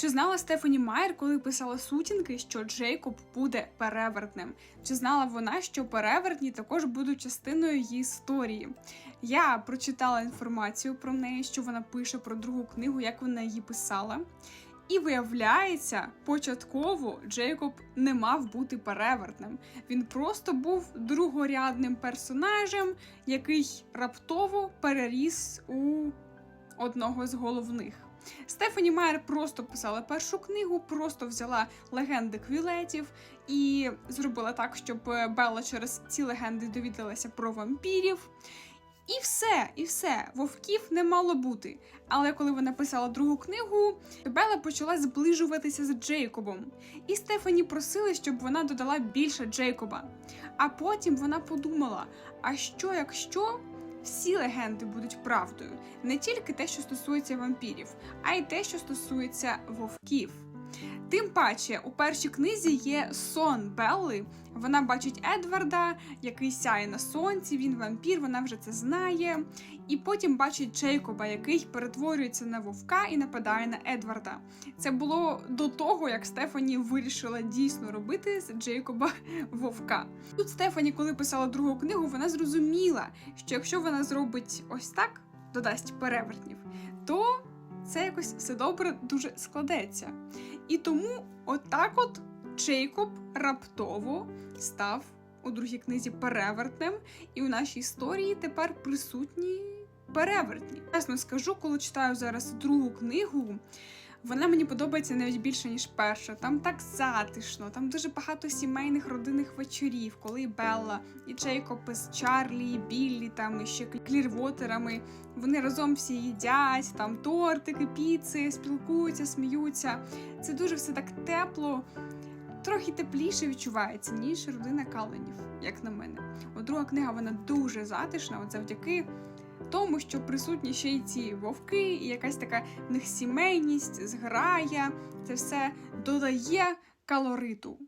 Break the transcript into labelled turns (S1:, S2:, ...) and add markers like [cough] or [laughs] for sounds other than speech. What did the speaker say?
S1: Чи знала Стефані Майер, коли писала сутінки, що Джейкоб буде перевертнем? Чи знала вона, що перевертні також будуть частиною її історії? Я прочитала інформацію про неї, що вона пише про другу книгу, як вона її писала. І виявляється, початково Джейкоб не мав бути перевертнем. Він просто був другорядним персонажем, який раптово переріс у одного з головних. Стефані Майер просто писала першу книгу, просто взяла легенди квілетів і зробила так, щоб Белла через ці легенди довідалася про вампірів. І все, і все, вовків не мало бути. Але коли вона писала другу книгу, Белла почала зближуватися з Джейкобом. І Стефані просили, щоб вона додала більше Джейкоба. А потім вона подумала: а що якщо всі легенди будуть правдою, не тільки те, що стосується вампірів, а й те, що стосується вовків. Тим паче, у першій книзі є сон Белли. Вона бачить Едварда, який сяє на сонці, він вампір, вона вже це знає. І потім бачить Джейкоба, який перетворюється на вовка і нападає на Едварда. Це було до того, як Стефані вирішила дійсно робити з Джейкоба [laughs] вовка. Тут Стефані, коли писала другу книгу, вона зрозуміла, що якщо вона зробить ось так, додасть перевертнів, то це якось все добре дуже складеться. І тому отак от Джейкоб раптово став у другій книзі перевертнем, і у нашій історії тепер присутні перевертні. Чесно скажу, коли читаю зараз другу книгу. Вона мені подобається навіть більше, ніж перша. Там так затишно, там дуже багато сімейних родинних вечорів, коли Белла і Джейкоб з Чарлі, і Біллі, там і ще клірвотерами. Вони разом всі їдять, там тортики, піци, спілкуються, сміються. Це дуже все так тепло, трохи тепліше відчувається, ніж родина Каленів, як на мене. От друга книга вона дуже затишна, от завдяки тому, що присутні ще й ці вовки, і якась така в них сімейність, зграя, це все додає калориту.